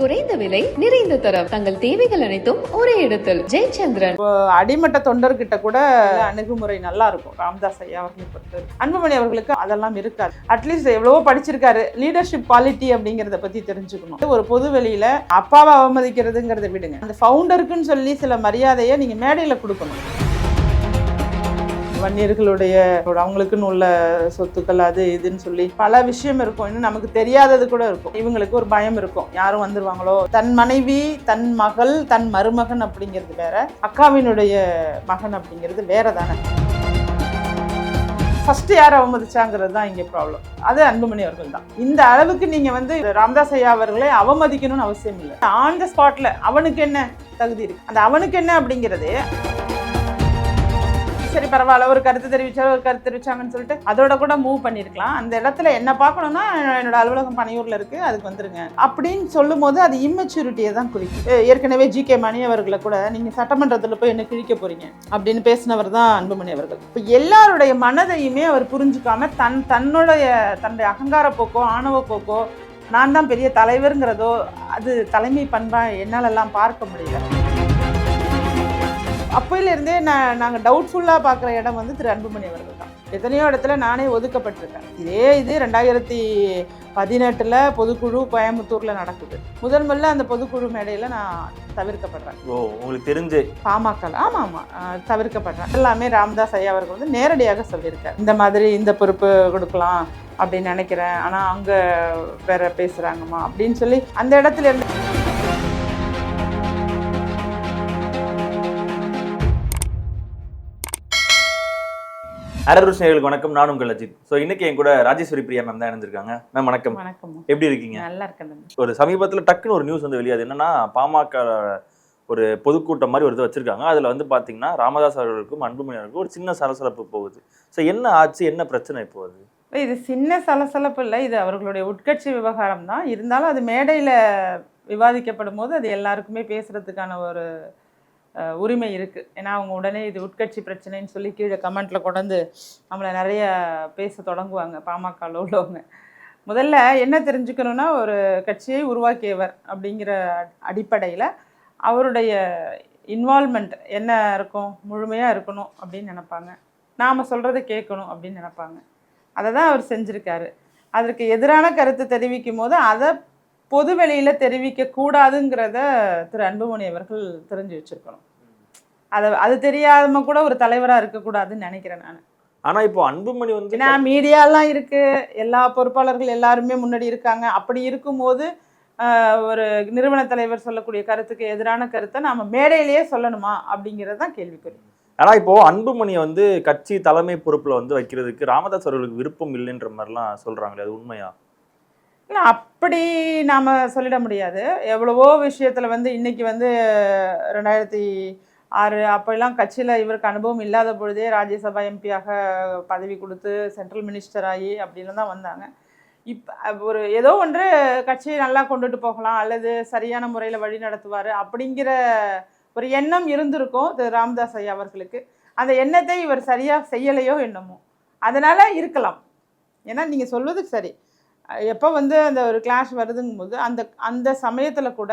குறைந்த விலை நிறைந்த தரம். தங்கள் தேவைகள் அனைத்தும் ஒரே இடத்தில். ஜெயச்சந்திரன். அடிமட்ட தொண்டர்கிட்ட கூட அணுகுமுறை நல்லா இருக்கும் ராம்தாஸ் ஐயா அவர்களை பொறுத்து அன்புமணி அவர்களுக்கு அதெல்லாம் இருக்காது. அட்லீஸ்ட் எவ்வளவோ படிச்சிருக்காரு. லீடர்ஷிப் குவாலிட்டி அப்படிங்கிறத பத்தி தெரிஞ்சுக்கணும். ஒரு பொது வெளியில அப்பாவை அவமதிக்கிறதுங்கிறத விடுங்க. அந்த ஃபவுண்டருக்குன்னு சொல்லி சில மரியாதையை நீங்க மேடையில கொடுக்கணும். வன்னியர்களுடைய அவங்களுக்குன்னு உள்ள சொத்துக்கள் அது இதுன்னு சொல்லி பல விஷயம் இருக்கும். இன்னும் நமக்கு தெரியாதது கூட இருக்கும். இவங்களுக்கு ஒரு பயம் இருக்கும். யாரும் வந்துருவாங்களோ? தன் மனைவி தன் மகள் தன் மருமகன் அப்படிங்கிறது வேற. அக்காவினுடைய மகன் அப்படிங்கிறது வேற தானே. ஃபர்ஸ்ட் யார் அவமதிச்சாங்கிறது தான் இங்கே ப்ராப்ளம் அது அன்புமணி அவர்கள் தான். இந்த அளவுக்கு நீங்கள் வந்து ராமதாஸ் ஐயா அவர்களை அவமதிக்கணும்னு அவசியம் இல்லை. ஆன் த ஸ்பாட்டில் அவனுக்கு என்ன தகுதி இருக்கு? அந்த அவனுக்கு என்ன அப்படிங்கிறது சரி பரவாயில்ல. ஒரு கருத்து தெரிவிச்சா ஒரு கருத்து தெரிவிச்சாங்கன்னு சொல்லிட்டு அதோட கூட மூவ் பண்ணியிருக்கலாம் அந்த இடத்துல என்ன பார்க்கணும்னா என்னோட அலுவலகம் பனையூரில் இருக்கு அதுக்கு வந்துருங்க. அப்படின்னு சொல்லும் போது அது இம்மெச்சூரிட்டியை தான் குறிக்கும். ஏற்கனவே ஜி கே மணி அவர்களை கூட நீங்கள் சட்டமன்றத்தில் போய் என்ன கிழிக்க போறீங்க? அப்படின்னு பேசினவர் தான் அன்புமணி அவர்கள். இப்போ எல்லாருடைய மனதையுமே அவர் புரிஞ்சுக்காம தன் தன்னுடைய தன்னுடைய அகங்கார போக்கோ ஆணவ போக்கோ நான் தான் பெரிய தலைவருங்கிறதோ அது தலைமை பண்பா என்னாலெல்லாம் பார்க்க முடியல. அப்போயிலிருந்தே நான் நாங்கள் டவுட்ஃபுல்லாக பார்க்குற இடம் வந்து திரு அன்புமணி அவர்கள் தான். எத்தனையோ இடத்துல நானே ஒதுக்கப்பட்டிருக்கேன். இதே இது ரெண்டாயிரத்தி பதினெட்டில் பொதுக்குழு கோயம்புத்தூரில் நடக்குது. முதல் முதல்ல அந்த பொதுக்குழு மேடையில் நான் தவிர்க்கப்படுறேன். ஓ உங்களுக்கு தெரிஞ்சு. பாமக ஆமாம் ஆமாம் தவிர்க்கப்படுறேன். எல்லாமே ராமதாஸ் ஐயா அவர்கள் வந்து நேரடியாக சொல்லியிருக்கார். இந்த மாதிரி இந்த பொறுப்பு கொடுக்கலாம் அப்படின்னு நினைக்கிறேன். ஆனால் அங்கே வேற பேசுகிறாங்கம்மா அப்படின்னு சொல்லி அந்த இடத்துல இருந்து அரரூர் நேயர்களுக்கு வணக்கம். நான் உங்கள் அஜித். ஸோ இன்னைக்கு என் கூட ராஜேஸ்வரி பிரியா மேம் தான் இணைஞ்சிருக்காங்க மேம் வணக்கம். வணக்கம். எப்படி இருக்கீங்க? நல்லா இருக்கேன் ஒரு சமீபத்துல டக்குன்னு ஒரு நியூஸ் வந்து வெளியாது என்னன்னா பாமக ஒரு பொதுக்கூட்டம் மாதிரி ஒரு இது வச்சிருக்காங்க. அதுல வந்து பாத்தீங்கன்னா ராமதாஸ் அவர்களுக்கும் அன்புமணி அவர்களுக்கும் ஒரு சின்ன சலசலப்பு போகுது. ஸோ என்ன ஆச்சு? என்ன பிரச்சனை இப்போ அது? இது சின்ன சலசலப்பு இல்லை. இது அவர்களுடைய உட்கட்சி விவகாரம் தான். இருந்தாலும் அது மேடையில் விவாதிக்கப்படும் போது அது எல்லாருக்குமே பேசுறதுக்கான ஒரு உரிமை இருக்குது ஏன்னா அவங்க உடனே இது உட்கட்சி பிரச்சனைன்னு சொல்லி கீழே கமெண்ட்டில் கொண்டு நம்மளை நிறைய பேச தொடங்குவாங்க பாமகவில் உள்ளவங்க. முதல்ல என்ன தெரிஞ்சுக்கணும்னா ஒரு கட்சியை உருவாக்கியவர் அப்படிங்கிற அடிப்படையில் அவருடைய இன்வால்மெண்ட் என்ன இருக்கும் முழுமையாக இருக்கணும் அப்படின்னு நினைப்பாங்க. நாம் சொல்கிறத கேட்கணும் அப்படின்னு நினைப்பாங்க. அதை தான் அவர் செஞ்சுருக்காரு. அதற்கு எதிரான கருத்து தெரிவிக்கும் போது அதை பொது வெளியில் தெரிவிக்க கூடாதுங்கிறத திரு அன்புமணி அவர்கள் தெரிஞ்சு வச்சிருக்கணும். அதை அது தெரியாம கூட ஒரு தலைவராக இருக்கக்கூடாதுன்னு நினைக்கிறேன் நான். ஆனா இப்போ அன்புமணி வந்து ஏன்னா மீடியாலாம் இருக்கு. எல்லா பொறுப்பாளர்கள் எல்லாருமே முன்னாடி இருக்காங்க. அப்படி இருக்கும்போது ஒரு நிறுவன தலைவர் சொல்லக்கூடிய கருத்துக்கு எதிரான கருத்தை நாம மேடையிலேயே சொல்லணுமா அப்படிங்கிறது தான் கேள்விக்குறி. ஆனா இப்போ அன்புமணியை வந்து கட்சி தலைமை பொறுப்புல வந்து வைக்கிறதுக்கு ராமதாஸ் அவர்களுக்கு விருப்பம் இல்லைன்ற மாதிரிலாம் சொல்றாங்களே அது உண்மையா? அப்படி நாம் சொல்லிட முடியாது. எவ்வளவோ விஷயத்தில் வந்து இன்றைக்கி வந்து ரெண்டாயிரத்தி ஆறு அப்போல்லாம் கட்சியில் இவருக்கு அனுபவம் இல்லாத பொழுதே ராஜ்யசபா எம்பியாக பதவி கொடுத்து சென்ட்ரல் மினிஸ்டர் ஆகி அப்படின்னு தான் வந்தாங்க. இப்போ ஒரு ஏதோ ஒன்று கட்சியை நல்லா கொண்டுட்டு போகலாம் அல்லது சரியான முறையில் வழி நடத்துவார் அப்படிங்கிற ஒரு எண்ணம் இருந்திருக்கும் திரு. ராம்தாஸ் ஐயா அவர்களுக்கு. அந்த எண்ணத்தை இவர் சரியாக செய்யலையோ என்னமோ. அதனால் இருக்கலாம். ஏன்னா நீங்கள் சொல்வது சரி. எப்போ வந்து அந்த ஒரு கிளாஷ் வருதுங்கும் போது அந்த அந்த சமயத்தில் கூட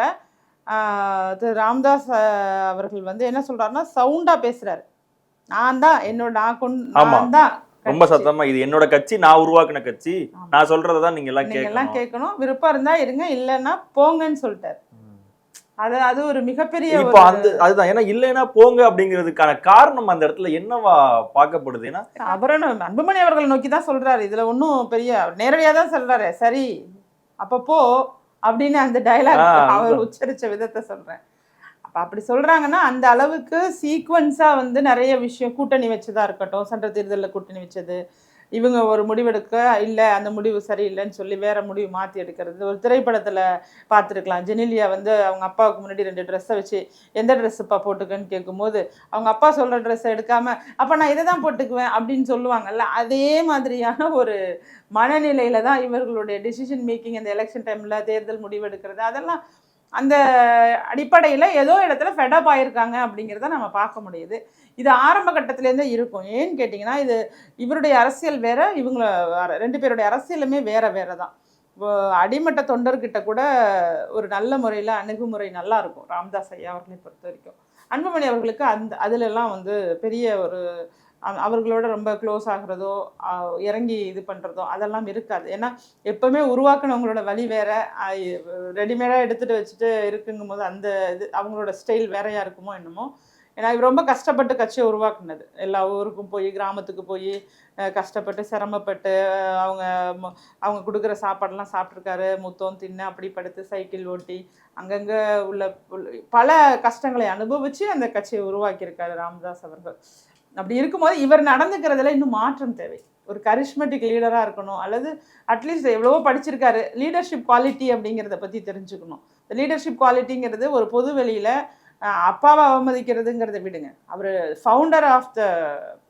ஆஹ், திரு ராம்தாஸ் அவர்கள் வந்து என்ன சொல்றாருன்னா சவுண்டாக பேசுறாரு நான் தான் என்னோட நான் கொண்டு. நான் தான் ரொம்ப. சத்தமா இது என்னோட கட்சி நான் உருவாக்குன கட்சி. நான் நீங்க எல்லாம் நீங்க எல்லாம் கேட்கணும் விருப்பம் இருந்தா இருங்க இல்லைன்னா போங்கன்னு சொல்லிட்டாரு. அது அது ஒரு மிகப்பெரிய இப்போ அந்த அதுதான். ஏன்னா இல்லைன்னா போங்க அப்படிங்கிறதுக்கான காரணம் அந்த இடத்துல என்னவா பார்க்கப்படுது? ஏன்னா அப்புறம் அன்புமணி அவர்கள் நோக்கி தான் சொல்றாரு. இதுல ஒன்றும் பெரிய நேரடியாக தான் சொல்றாரு. சரி அப்பப்போ அப்படின்னு அந்த டைலாக் அவர். உச்சரிச்ச விதத்தை சொல்றேன். அப்ப அப்படி சொல்றாங்கன்னா அந்த அளவுக்கு சீக்வன்ஸா வந்து நிறைய விஷயம் கூட்டணி வச்சதா இருக்கட்டும் சட்ட தேர்தலில் கூட்டணி வச்சது இவங்க ஒரு முடிவெடுக்க இல்லை அந்த முடிவு சரியில்லைன்னு சொல்லி வேற முடிவு மாற்றி எடுக்கிறது. ஒரு திரைப்படத்தில் பார்த்துருக்கலாம் ஜெனிலியா வந்து அவங்க அப்பாவுக்கு முன்னாடி ரெண்டு ட்ரெஸ்ஸை வச்சு எந்த ட்ரெஸ்ஸுப்பா போட்டுக்கன்னு? கேட்கும்போது அவங்க அப்பா சொல்கிற ட்ரெஸ்ஸை எடுக்காமல் அப்போ நான் இதை தான் போட்டுக்குவேன் அப்படின்னு சொல்லுவாங்கல்ல. அதே மாதிரியான ஒரு மனநிலையில் தான் இவர்களுடைய டிசிஷன் மேக்கிங் அந்த எலெக்ஷன் டைமில் தேர்தல் முடிவெடுக்கிறது அதெல்லாம் அந்த அடிப்படையில் ஏதோ இடத்துல ஃபெடப் ஆயிருக்காங்க அப்படிங்கிறத நம்ம பார்க்க முடியுது. இது ஆரம்ப கட்டத்துலேருந்தே இருக்கும். ஏன்னு கேட்டிங்கன்னா இது இவருடைய அரசியல் வேற இவங்கள ரெண்டு பேருடைய அரசியலுமே வேற வேற தான். அடிமட்ட தொண்டர்கிட்ட கூட ஒரு நல்ல முறையில் அணுகுமுறை நல்லா இருக்கும். ராம்தாஸ் ஐயா அவர்களை பொறுத்த வரைக்கும். அன்புமணி அவர்களுக்கு அந்த அதிலெல்லாம் வந்து பெரிய ஒரு அவர்களோட ரொம்ப க்ளோஸ் ஆகிறதோ இறங்கி இது பண்ணுறதோ அதெல்லாம் இருக்காது. ஏன்னா எப்போவுமே உருவாக்குனவங்களோட வழி வேறு. ரெடிமேடாக எடுத்துகிட்டு வச்சுட்டு இருக்குங்கும் போது அந்த இது அவங்களோட ஸ்டைல் வேறையாக இருக்குமோ என்னமோ ஏன்னா இவர் ரொம்ப கஷ்டப்பட்டு கட்சியை உருவாக்குனது. எல்லா ஊருக்கும் போய் கிராமத்துக்கு போய் கஷ்டப்பட்டு சிரமப்பட்டு அவங்க அவங்க கொடுக்குற சாப்பாடெல்லாம் சாப்பிட்ருக்காரு முத்தம் தின்னு அப்படி படுத்து சைக்கிள் ஓட்டி அங்கங்கே உள்ள உள்ள- பல கஷ்டங்களை அனுபவித்து அந்த கட்சியை உருவாக்கியிருக்காரு ராமதாஸ் அவர்கள். அப்படி இருக்கும்போது இவர் நடந்துக்கிறதுல இன்னும் மாற்றம் தேவை. ஒரு கரிஷ்மெட்டிக் லீடராக இருக்கணும். அல்லது அட்லீஸ்ட் எவ்வளவோ படிச்சிருக்காரு. லீடர்ஷிப் குவாலிட்டி அப்படிங்கிறத பற்றி தெரிஞ்சுக்கணும். இந்த லீடர்ஷிப் குவாலிட்டிங்கிறது ஒரு பொது வெளியில் அப்பாவை அவமதிக்கிறதுங்கிறத விடுங்க. அவர் ஃபவுண்டர் ஆஃப் த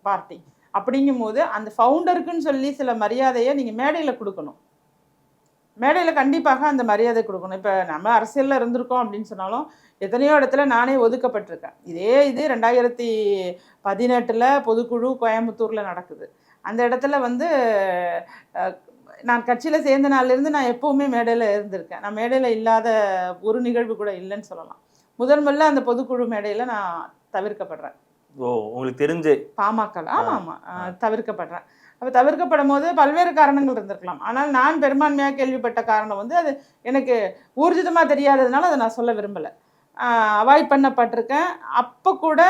பார்ட்டி அப்படிங்கும்போது அந்த ஃபவுண்டருக்குன்னு சொல்லி சில மரியாதையை நீங்கள் மேடையில் கொடுக்கணும். மேடையில் கண்டிப்பாக அந்த மரியாதை கொடுக்கணும். இப்போ நம்ம அரசியலில் இருந்திருக்கோம் அப்படின்னு சொன்னாலும் எத்தனையோ இடத்துல நானே ஒதுக்கப்பட்டிருக்கேன். இதே இது ரெண்டாயிரத்தி பதினெட்டில் பொதுக்குழு கோயம்புத்தூரில் நடக்குது. அந்த இடத்துல வந்து நான் கட்சியில் சேர்ந்த நாள்லேருந்து நான் எப்போவுமே மேடையில் இருந்திருக்கேன். நான் மேடையில் இல்லாத ஒரு நிகழ்வு கூட இல்லைன்னு சொல்லலாம். முதல் முதல்ல அந்த பொதுக்குழு மேடையில் நான் தவிர்க்கப்படுறேன். ஓ உங்களுக்கு தெரிஞ்சே. பாமக ஆமாம். ஆமாம் தவிர்க்கப்படுறேன். அப்போ தவிர்க்கப்படும் போது பல்வேறு காரணங்கள் இருந்திருக்கலாம். ஆனால் நான் பெரும்பான்மையாக கேள்விப்பட்ட காரணம் வந்து அது எனக்கு ஊர்ஜிதமாக தெரியாததுனால அதை நான் சொல்ல விரும்பலை. அவாய்ட் பண்ணப்பட்டிருக்கேன். அப்போ கூட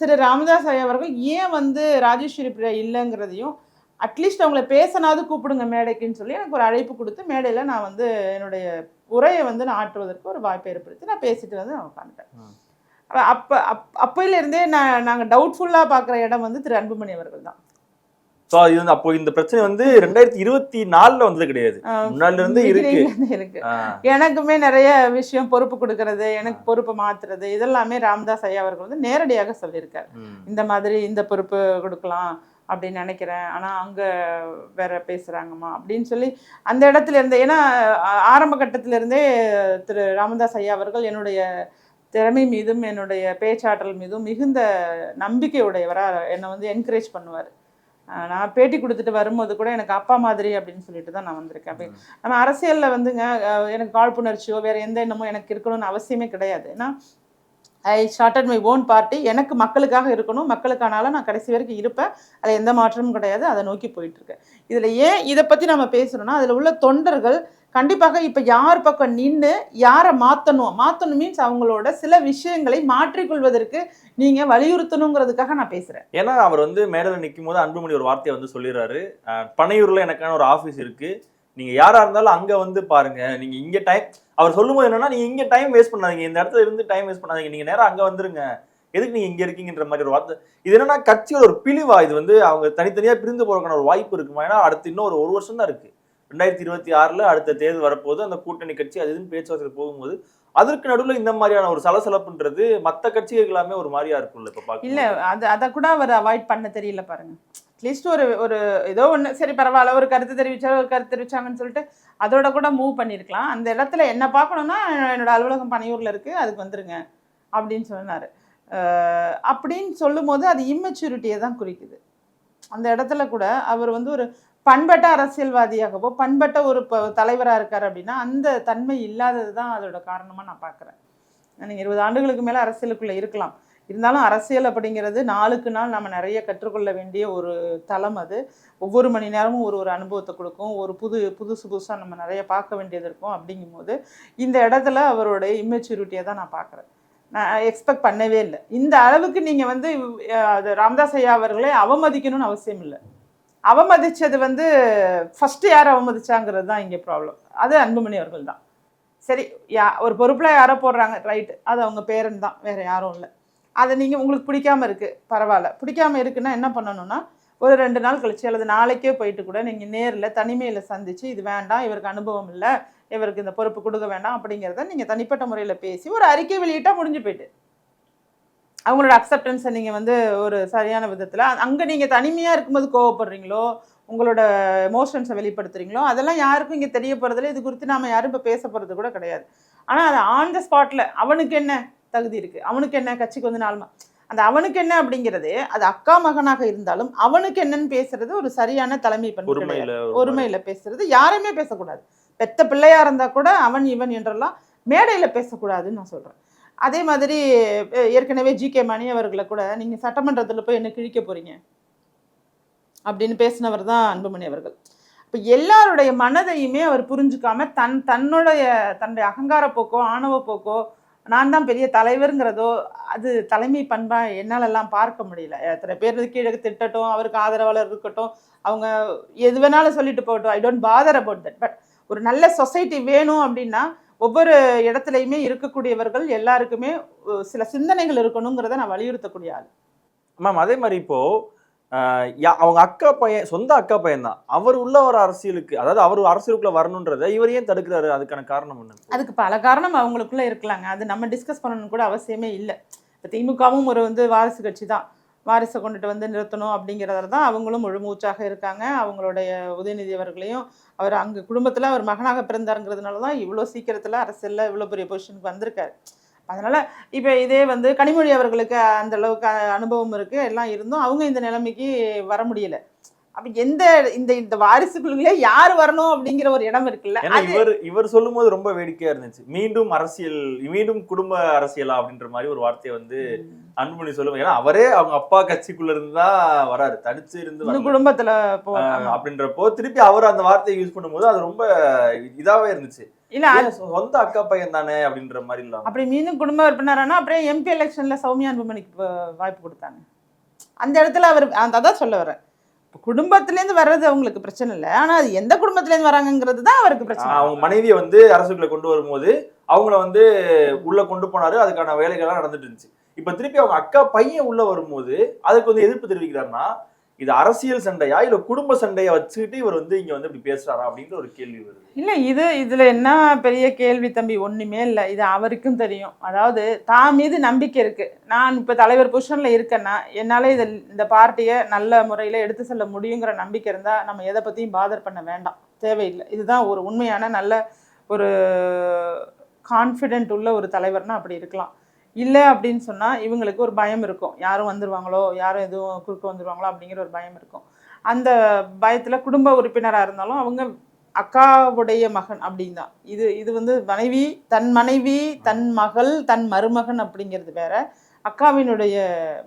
திரு. ராமதாஸ் ஐயா அவர்கள் ஏன் வந்து ராஜேஸ்வரி பிரியா இல்லைங்கிறதையும் அட்லீஸ்ட் அவங்கள பேசினாவது கூப்பிடுங்க மேடைக்குன்னு சொல்லி எனக்கு ஒரு அழைப்பு கொடுத்து மேடையில் நான் வந்து என்னுடைய உரையை வந்து நான் ஆற்றுவதற்கு ஒரு வாய்ப்பை ஏற்படுத்தி நான் பேசிட்டு வந்து நான் உட்காந்துட்டேன். அப்போ அப் அப்போயிலேருந்தே நான் நாங்கள் டவுட்ஃபுல்லாக பார்க்குற இடம் வந்து திரு அன்புமணி அவர்கள் தான். ஸோ இது வந்து அப்போ இந்த பிரச்சனை வந்து ரெண்டாயிரத்தி இருபத்தி நாலுல வந்தது கிடையாது. முன்னாடில இருந்தே இருக்கு. எனக்குமே நிறைய விஷயம் பொறுப்பு கொடுக்கறது எனக்கு பொறுப்பு மாத்துறது இதெல்லாமே ராமதாஸ் ஐயா அவர்கள் வந்து நேரடியாக சொல்லியிருக்காரு. இந்த மாதிரி இந்த பொறுப்பு கொடுக்கலாம் அப்படின்னு நினைக்கிறேன். ஆனால் அங்கே வேற பேசுகிறாங்கம்மா அப்படின்னு சொல்லி அந்த இடத்துல இருந்து ஏன்னா ஆரம்ப கட்டத்துல இருந்தே திரு ராமதாஸ் ஐயா அவர்கள் என்னுடைய திறமை மீதும் என்னுடைய பேச்சாற்றல் மீதும் மிகுந்த நம்பிக்கை உடையவராக என்னை வந்து என்கரேஜ் பண்ணுவார். நான் பேட்டி கொடுத்துட்டு வரும்போது கூட எனக்கு அப்பா மாதிரி அப்படின்னு சொல்லிட்டு தான் நான் வந்திருக்கேன். அப்படி நம்ம அரசியலில் வந்துங்க எனக்கு காழ்ப்புணர்ச்சியோ வேற எந்த எண்ணமோ எனக்கு இருக்கணும்னு அவசியமே கிடையாது. ஏன்னா I started my own party எனக்கு மக்களுக்காக இருக்கணும். மக்களுக்கானால நான் கடைசி வரைக்கும் இருப்பேன். அதில் எந்த மாற்றமும் கிடையாது. அதை நோக்கி போயிட்டுருக்கேன். இதில் ஏன் இதை பற்றி நம்ம பேசுகிறோன்னா அதில் உள்ள தொண்டர்கள் கண்டிப்பாக இப்போ யார் பக்கம் நின்று யாரை மாற்றணும் மாற்றணும் மீன்ஸ் அவங்களோட சில விஷயங்களை மாற்றிக்கொள்வதற்கு நீங்கள் வலியுறுத்தணுங்கிறதுக்காக நான் பேசுகிறேன் ஏன்னா அவர் வந்து மேடையில் நிற்கும் போது அன்புமணி ஒரு வார்த்தையை வந்து சொல்லிடுறாரு. பனையூரில் எனக்கான ஒரு ஆஃபீஸ் இருக்குது நீங்க யாரா இருந்தாலும் அங்க வந்து பாருங்க. நீங்க இங்க டைம் அவர் சொல்லும்போது என்னன்னா நீங்க இங்க டைம் வேஸ்ட் பண்ணாதீங்க. இந்த இடத்துல இருந்து டைம் வேஸ்ட் பண்ணாதீங்க. நீங்க நேரம் அங்க வந்துருங்க. எதுக்கு நீங்க இங்க இருக்கீங்கன்ற மாதிரி ஒரு வார்த்தை. இது என்னன்னா கட்சியோட ஒரு பிழிவா இது வந்து அவங்க தனித்தனியா பிரிந்து போறதுக்கான ஒரு வாய்ப்பு இருக்குமா? ஏன்னா அடுத்து இன்னும் ஒரு ஒரு வருஷம் தான் இருக்கு. ரெண்டாயிரத்தி இருபத்தி ஆறுல அடுத்த தேர்தல் வரப்போது அந்த கூட்டணி கட்சி அது இதுன்னு பேச்சுவார்த்தை போகும்போது அதற்கு நடுவில் இந்த மாதிரியான ஒரு சலசலப்புன்றது மற்ற கட்சிகள் எல்லாமே ஒரு மாதிரியா இருக்கும்ல இப்ப பாக்க இல்லை அது அதை கூட அவர் அவாய்ட் பண்ண தெரியல பாருங்க. அட்லீஸ்ட் ஒரு ஒரு ஏதோ ஒன்று சரி பரவாயில்ல ஒரு கருத்து தெரிவித்தா ஒரு கருத்து தெரிவிச்சாங்கன்னு சொல்லிட்டு அதோட கூட மூவ் பண்ணியிருக்கலாம். அந்த இடத்துல என்ன பார்க்கணுன்னா என்னோட அலுவலகம் பனையூரில் இருக்குது அதுக்கு வந்துருங்க அப்படின்னு சொன்னார். அப்படின்னு சொல்லும்போது அது இம்மெச்சூரிட்டியை தான் குறிக்குது. அந்த இடத்துல கூட அவர் வந்து ஒரு பண்பட்ட அரசியல்வாதியாகவோ பண்பட்ட ஒரு தலைவராக இருக்கார் அப்படின்னா அந்த தன்மை இல்லாதது தான் அதோட காரணமாக நான் பார்க்குறேன். நீங்கள் இருபது ஆண்டுகளுக்கு மேலே அரசியலுக்குள்ளே இருக்கலாம். இருந்தாலும் அரசியல் அப்படிங்கிறது நாளுக்கு நாள் நம்ம நிறைய கற்றுக்கொள்ள வேண்டிய ஒரு தளம் அது. ஒவ்வொரு மணி நேரமும் ஒரு ஒரு அனுபவத்தை கொடுக்கும். ஒரு புது புதுசு புதுசாக நம்ம நிறைய பார்க்க வேண்டியது இருக்கும் அப்படிங்கும்போது இந்த இடத்துல அவருடைய இம்மெச்சூரிட்டியை தான் நான் பார்க்குறேன். நான் எக்ஸ்பெக்ட் பண்ணவே இல்லை. இந்த அளவுக்கு நீங்கள் வந்து அது ராம்தாஸ் ஐயா அவர்களை அவமதிக்கணும்னு அவசியம் இல்லை. அவமதித்தது வந்து ஃபஸ்ட்டு யார் அவமதிச்சாங்கிறது தான் இங்கே ப்ராப்ளம் அது அன்புமணி அவர்கள் தான். சரி யா ஒரு பொறுப்பில் யாரோ போடுறாங்க ரைட்டு அது அவங்க பேரன் தான். வேறு யாரும் இல்லை. அதை நீங்கள் உங்களுக்கு பிடிக்காம இருக்குது பரவாயில்ல. பிடிக்காம இருக்குன்னா என்ன பண்ணணும்னா ஒரு ரெண்டு நாள் கழிச்சு அல்லது நாளைக்கே போயிட்டு கூட நீங்கள் நேரில் தனிமையில் சந்தித்து இது வேண்டாம் இவருக்கு அனுபவம் இல்லை இவருக்கு இந்த பொறுப்பு கொடுக்க வேண்டாம் அப்படிங்கிறத நீங்கள் தனிப்பட்ட முறையில் பேசி ஒரு அறிக்கை வெளியிட்டால் முடிஞ்சு போயிட்டு. அவங்களோட அக்செப்டன்ஸை நீங்கள் வந்து ஒரு சரியான விதத்தில் அங்கே நீங்கள் தனிமையாக இருக்கும்போது கோவப்படுறீங்களோ உங்களோட எமோஷன்ஸை வெளிப்படுத்துறீங்களோ அதெல்லாம் யாருக்கும் இங்கே தெரிய போகிறதில்ல இது குறித்து நாம யாரும் இப்போ பேச போகிறது கூட கிடையாது. ஆனால் அது ஆன் த ஸ்பாட்டில் அவனுக்கு என்ன? தகுதி இருக்குது அவனுக்கு என்ன? கட்சிக்கு வந்து நாலுமா அந்த அவனுக்கு என்ன அப்படிங்கிறது அது அக்கா மகனாக இருந்தாலும் அவனுக்கு என்னன்னு பேசுறது ஒரு சரியான தலைமை பண்பு ஒருமையில பேசுறது. யாரையுமே பேசக்கூடாது. பெத்த பிள்ளையா இருந்தா கூட அவன் இவன் என்றெல்லாம் மேடையில பேசக்கூடாதுன்னு நான் சொல்றேன். அதே மாதிரி ஏற்கனவே ஜி. கே. மணி அவர்களை கூட நீங்க சட்டமன்றத்துல போய் என்ன கிழிக்க போறீங்க? அப்படின்னு பேசினவர் தான் அன்புமணி அவர்கள். இப்போ எல்லாருடைய மனதையுமே அவர் புரிஞ்சுக்காம தன் தன்னுடைய தன்னுடைய அகங்கார போக்கோ ஆணவ போக்கோ நான் தான் பெரிய தலைவருங்கிறதோ அது தலைமை பண்பாக என்னாலெல்லாம் பார்க்க முடியல. எத்தனை பேர் கீழே திட்டட்டும் அவருக்கு ஆதரவாளர் இருக்கட்டும் அவங்க எது வேணாலும் சொல்லிட்டு போகட்டும். I don't bother about that but ஒரு நல்ல சொசைட்டி வேணும் அப்படின்னா ஒவ்வொரு இடத்துலையுமே இருக்கக்கூடியவர்கள் எல்லாருக்குமே சில சிந்தனைகள் இருக்கணுங்கிறத நான் வலியுறுத்தக்கூடிய ஆள். மேம் அதே மாதிரி இப்போ அவங்க அக்கா பையன் சொந்த அக்கா பையன் தான் அவர் உள்ள ஒரு அரசியலுக்கு அதாவது அவர் அரசியலுக்குள்ள வரணுன்றதை இவர் ஏன் தடுக்கிறாரு? அதுக்கான காரணம் என்ன அதுக்கு பல காரணம் அவங்களுக்குள்ள இருக்கலாங்க. அது நம்ம டிஸ்கஸ் பண்ணணும் கூட அவசியமே இல்லை. இப்போ திமுகவும் ஒரு வந்து வாரிசு கட்சி தான் வாரிசை கொண்டுட்டு வந்து நிறுத்தணும் அப்படிங்கிறதுல தான் அவங்களும் முழுமூச்சாக இருக்காங்க. அவங்களுடைய உதயநிதி அவர்களையும் அவர் அங்கே குடும்பத்தில் அவர் மகனாக பிறந்தாருங்கிறதுனால தான் இவ்வளோ சீக்கிரத்தில் அரசியலில் இவ்வளோ பெரிய பொசிஷனுக்கு வந்திருக்காரு. அதனால் இப்போ இதே வந்து கனிமொழி அவர்களுக்கு அந்த அளவுக்கு அனுபவம் இருக்குது எல்லாம் இருந்தும் அவங்க இந்த நிலைமைக்கு வர முடியல. அப்போ எந்த இந்த இந்த வாரிசுக்குள்ளே யார் வரணும் அப்படிங்கிற ஒரு இடம் இருக்குல்ல இவர் இவர் சொல்லும்போது ரொம்ப வேடிக்கையா இருந்துச்சு. மீண்டும் அரசியல் மீண்டும் குடும்ப அரசியலா அப்படின்ற மாதிரி ஒரு வார்த்தையை வந்து அன்புமணி சொல்லுவாங்க ஏன்னா அவரே அவங்க அப்பா கட்சிக்குள்ள இருந்து தான் வராரு தனிச்சு இருந்து. குடும்பத்துல அப்படின்றப்போ திருப்பி அவர் அந்த வார்த்தையை யூஸ் பண்ணும்போது அது ரொம்ப இதாவே இருந்துச்சு. இல்ல சொந்த அக்கா பையன் தானே அப்படின்ற மாதிரி இல்லாம? அப்படி மீண்டும் குடும்ப உறுப்பினரானா அப்படியே எம்பி எலெக்ஷன்ல சௌமியா அன்புமணிக்கு வாய்ப்பு கொடுத்தாங்க அந்த இடத்துல அவர் அந்த அதான் சொல்ல வரேன். குடும்பத்திலேருந்து வர்றது அவங்களுக்கு பிரச்சனை இல்லை. ஆனா அது எந்த குடும்பத்திலேருந்து வராங்கங்கிறது தான் அவருக்கு பிரச்சனை. அவங்க மனைவியை வந்து அரசுக்குள்ள கொண்டு வரும்போது அவங்கள வந்து உள்ள கொண்டு போனாரு. அதுக்கான வேலைகள்லாம் நடந்துட்டு இருந்துச்சு. இப்ப திருப்பி அவங்க அக்கா பையன் உள்ள வரும்போது அதுக்கு வந்து எதிர்ப்பு தெரிவிக்கிறாருன்னா இது அரசியல் சண்டையா இல்ல குடும்ப சண்டையை வச்சுக்கிட்டு இவர் வந்து இங்க வந்து இப்படி பேசுறாரா அப்படின்ற ஒரு கேள்வி வருது. இல்ல இது இதுல என்ன பெரிய கேள்வி தம்பி? ஒண்ணுமே இல்லை. இது அவருக்கும் தெரியும். அதாவது தான் மீது நம்பிக்கை இருக்கு. நான் இப்ப தலைவர் பொசிஷன்ல இருக்கேன்னா என்னால இதை இந்த பார்ட்டியை நல்ல முறையில எடுத்து செல்ல முடியுங்கிற நம்பிக்கை இருந்தா நம்ம எதை பத்தியும் பாதர் பண்ண வேண்டாம். தேவையில்லை. இதுதான் ஒரு உண்மையான நல்ல ஒரு கான்ஃபிடென்ட் உள்ள ஒரு தலைவர்னா அப்படி இருக்கலாம். இல்லை அப்படின்னு சொன்னால் இவங்களுக்கு ஒரு பயம் இருக்கும். யாரும் வந்துடுவாங்களோ யாரும் எதுவும் குறுக்க வந்துடுவாங்களோ அப்படிங்கிற ஒரு பயம் இருக்கும். அந்த பயத்தில் குடும்ப உறுப்பினராக இருந்தாலும் அவங்க அக்காவுடைய மகன் அப்படின் தான் இது இது வந்து மனைவி தன் மனைவி தன் மகள் தன் மருமகன் அப்படிங்கிறது வேற அக்காவினுடைய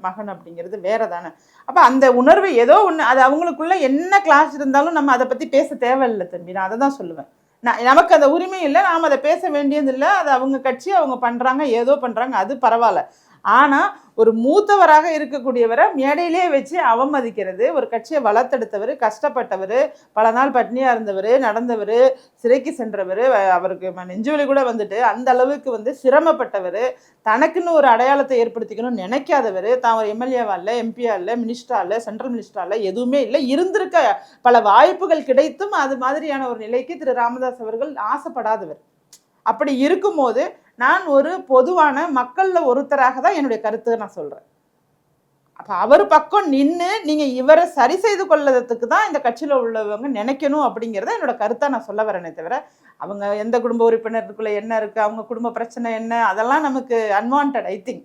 மகன் அப்படிங்கிறது வேற தானே அப்போ அந்த உணர்வு ஏதோ ஒன்று அது அவங்களுக்குள்ள என்ன கிளாஸ் இருந்தாலும் நம்ம அதை பற்றி பேச தேவையில்லை தம்பி. நான் அதை தான் சொல்லுவேன். நமக்கு அந்த உரிமை இல்லை நாம் அதை பேச வேண்டியது இல்லை அது அவங்க கட்சி அவங்க பண்ணுறாங்க ஏதோ பண்ணுறாங்க அது பரவாயில்ல. ஆனால் ஒரு மூத்தவராக இருக்கக்கூடியவரை மேடையிலே வச்சு அவமதிக்கிறது ஒரு கட்சியை வளர்த்தெடுத்தவர் கஷ்டப்பட்டவர் பல நாள் பட்னியாக இருந்தவர் நடந்தவர் சிறைக்கு சென்றவர் அவருக்கு ம- நெஞ்சுவலி கூட வந்துட்டு அந்த அளவுக்கு வந்து சிரமப்பட்டவர் தனக்குன்னு ஒரு அடையாளத்தை ஏற்படுத்திக்கணும்னு நினைக்காதவர் தான் ஒரு எம்எல்ஏவா இல்லை எம்பியா இல்லை மினிஸ்டரா இல்லை சென்ட்ரல் மினிஸ்டரா இல்லை எதுவுமே இல்லை இருந்திருக்க பல வாய்ப்புகள் கிடைத்தும் அது மாதிரியான ஒரு நிலைக்கு திரு ராமதாஸ் அவர்கள் ஆசைப்படாதவர். அப்படி இருக்கும்போது நான் ஒரு பொதுவான மக்களில் ஒருத்தராக தான் என்னுடைய கருத்தை நான் சொல்கிறேன் அப்போ அவர் பக்கம் நின்று நீங்கள் இவரை சரி செய்து கொள்ளறதுக்கு தான் இந்த கட்சியில் உள்ளவங்க நினைக்கணும் அப்படிங்கிறத என்னோட கருத்தை நான் சொல்ல வரேனே தவிர அவங்க எந்த குடும்ப உறுப்பினருக்குள்ளே என்ன இருக்குது அவங்க குடும்ப பிரச்சனை என்ன அதெல்லாம் நமக்கு அன்வான்ட் ஐ திங்க்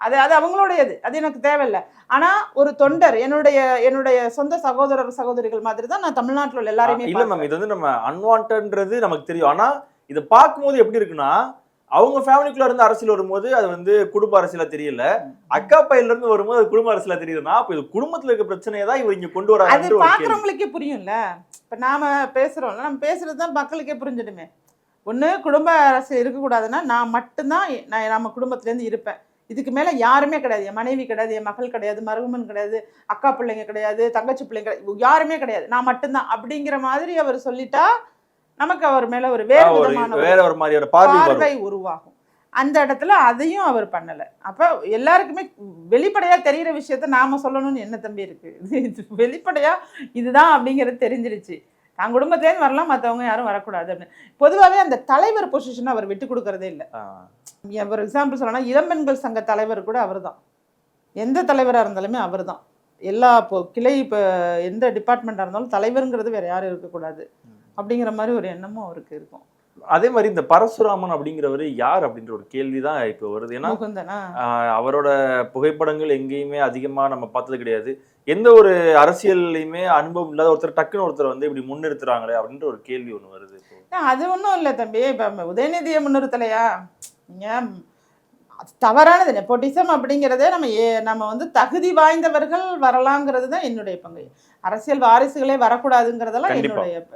அது அது அவங்களுடையது. அது எனக்கு தேவையில்லை. ஆனால் ஒரு தொண்டர் என்னுடைய என்னுடைய சொந்த சகோதரர் சகோதரிகள் மாதிரி தான் நான் தமிழ்நாட்டில் உள்ள எல்லாருமே இல்லை மேம் இது வந்து நம்ம அன்வான்ட்ன்றது நமக்கு தெரியும். ஆனால் இதை பார்க்கும்போது எப்படி இருக்குன்னா அவங்க ஃபேமிலிக்குள்ள இருந்து அரசியல் வரும்போது அது வந்து குடும்ப அரசியலா தெரியல. அக்கா பையில இருந்து வரும்போது அது குடும்ப அரசியலா தெரியுதுன்னா அப்ப இது குடும்பத்துல இருக்க பிரச்சனையை தான் இவர் இங்க கொண்டு அது வராரு ஒரு கேள்வி. பார்க்குறவங்களுக்கே புரியும்ல. இப்போ நாம பேசுகிறோம்ல நம்ம பேசுறது தான் மக்களுக்கே புரிஞ்சிடுமே. ஒன்று குடும்ப அரசியல் இருக்கக்கூடாதுன்னா நான் மட்டும்தான் நான் நம்ம குடும்பத்துலேருந்து இருப்பேன். இதுக்கு மேலே யாருமே கிடையாது. என் மனைவி கிடையாது என் மகள் கிடையாது மருமகன் கிடையாது அக்கா பிள்ளைங்க கிடையாது தங்கச்சி பிள்ளைங்க கிடையாது. யாருமே கிடையாது. நான் மட்டும்தான். அப்படிங்கிற மாதிரி அவர் சொல்லிட்டா நமக்கு அவர் மேலே ஒரு வேறு விதமான வேற ஒரு மாதிரியான பார்வை உருவாகும். அந்த இடத்துல அதையும் அவர் பண்ணல. அப்ப எல்லாருக்குமே வெளிப்படையா தெரியிற விஷயத்த நாம சொல்லணும்னு என்ன தம்பி இருக்கு? வெளிப்படையா இதுதான் அப்படிங்கிறது தெரிஞ்சிருச்சு. தான் குடும்பத்திலேருந்து வரலாம் மற்றவங்க யாரும் வரக்கூடாது அப்படின்னு. பொதுவாகவே அந்த தலைவர் பொசிஷனை அவர் விட்டு கொடுக்கறதே இல்லை. ஒரு எக்ஸாம்பிள் சொல்லணும்னா இளம்பெண்கள் சங்க தலைவர் கூட அவர்தான். எந்த தலைவராக இருந்தாலுமே அவர்தான். எல்லா இப்போ கிளை இப்போ எந்த டிபார்ட்மெண்ட்டாக இருந்தாலும் தலைவருங்கிறது வேற யாரும் இருக்கக்கூடாது. அப்படிங்கிற மாதிரி ஒரு எண்ணமும் அவருக்கு இருக்கும். அதே மாதிரி இந்த பரசுராமன் அப்படிங்கிறவரு யார் அப்படின்ற ஒரு கேள்விதான் இப்போ வருது. ஏன்னா அவரோட புகைப்படங்கள் எங்கேயுமே அதிகமா நம்ம பார்த்தது கிடையாது. எந்த ஒரு அரசியல்லையுமே அனுபவம் இல்லாத ஒருத்தர் டக்குன்னு ஒருத்தர் வந்து இப்படி முன்னிறுத்துறாங்களே அப்படின்ற ஒரு கேள்வி ஒண்ணு வருது ஏன், அது ஒன்றும் இல்லை தம்பி. இப்போ உதயநிதியை முன்னிறுத்தலையா? நீங்கள் தவறானது நெப்போட்டிசம் அப்படிங்கிறதே நம்ம ஏ நம்ம வந்து தகுதி வாய்ந்தவர்கள் வரலாங்கிறது தான் என்னுடைய பங்கு. அரசியல் வாரிசுகளே வரக்கூடாதுங்கிறதெல்லாம். என்னுடைய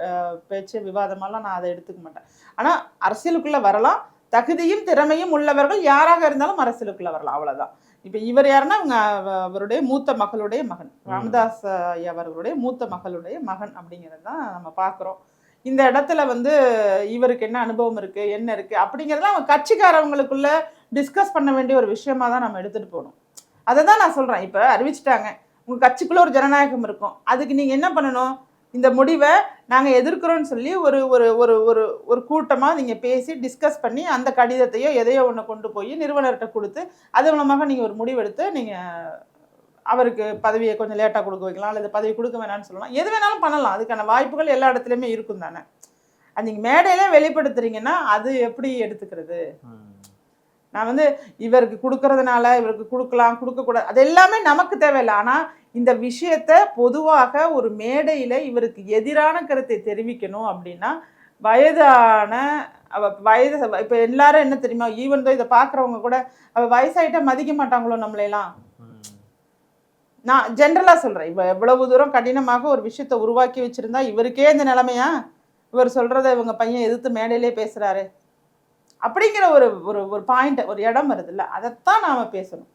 பேச்சு விவாதமெல்லாம் நான் அதை எடுத்துக்க மாட்டேன். ஆனால் அரசியலுக்குள்ளே வரலாம். தகுதியும் திறமையும் உள்ளவர்கள் யாராக இருந்தாலும் அரசியலுக்குள்ளே வரலாம். அவ்வளவுதான். இப்போ இவர் யாருன்னா அவங்க அவ- அவருடைய மூத்த மகளுடைய மகன். ராமதாஸ் ஐயா அவர்களுடைய மூத்த மகளுடைய மகன் அப்படிங்கிறது தான் நம்ம பார்க்குறோம். இந்த இடத்துல வந்து இவருக்கு என்ன அனுபவம் இருக்கு என்ன இருக்கு அப்படிங்கிறதெல்லாம் அவங்க கட்சிக்காரவங்களுக்குள்ள டிஸ்கஸ் பண்ண வேண்டிய ஒரு விஷயமா தான் நம்ம எடுத்துகிட்டு போகணும். அதை தான் நான் சொல்கிறேன் இப்போ அறிவிச்சிட்டாங்க. உங்கள் கட்சிக்குள்ளே ஒரு ஜனநாயகம் இருக்கும். அதுக்கு நீங்கள் என்ன பண்ணணும்? இந்த முடிவை நாங்கள் எதிர்க்கிறோம்னு சொல்லி ஒரு ஒரு ஒரு ஒரு ஒரு கூட்டமாக நீங்கள் பேசி டிஸ்கஸ் பண்ணி அந்த கடிதத்தையோ எதையோ ஒன்று கொண்டு போய் நிறுவனர்கிட்ட கொடுத்து அது மூலமாக நீங்கள் ஒரு முடிவெடுத்து நீங்கள் அவருக்கு பதவியை கொஞ்சம் லேட்டாக கொடுக்க வைக்கலாம். அல்லது பதவி கொடுக்க வேணாம்னு சொல்லலாம். எது வேணாலும் பண்ணலாம். அதுக்கான வாய்ப்புகள் எல்லா இடத்துலையுமே இருக்கும் தானே. அது நீங்கள் மேடையிலே வெளிப்படுத்துறீங்கன்னா அது எப்படி எடுத்துக்கிறது? நான் வந்து இவருக்கு கொடுக்கறதுனால இவருக்கு கொடுக்கலாம் கொடுக்கக்கூடாது அது எல்லாமே நமக்கு தேவையில்லை. ஆனால் இந்த விஷயத்த பொதுவாக ஒரு மேடையில் இவருக்கு எதிரான கருத்தை தெரிவிக்கணும் அப்படின்னா வயதான அவ வயது இப்போ எல்லாரும் என்ன தெரியுமா ஈவன் தோ இதை பார்க்குறவங்க கூட அவ வயசாயிட்டா மதிக்க மாட்டாங்களோ நம்மளையெல்லாம் நான் ஜென்ரலாக சொல்கிறேன் இவ எவ்வளவு தூரம் கடினமாக ஒரு விஷயத்தை உருவாக்கி வச்சுருந்தா இவருக்கே இந்த நிலமையா? இவர் சொல்கிறத இவங்க பையன் எதிர்த்து மேடையிலே பேசுகிறாரு அப்படிங்கிற ஒரு ஒரு ஒரு பாயிண்ட் ஒரு இடம் வருதுல்ல அதைத்தான் நாம் பேசணும்.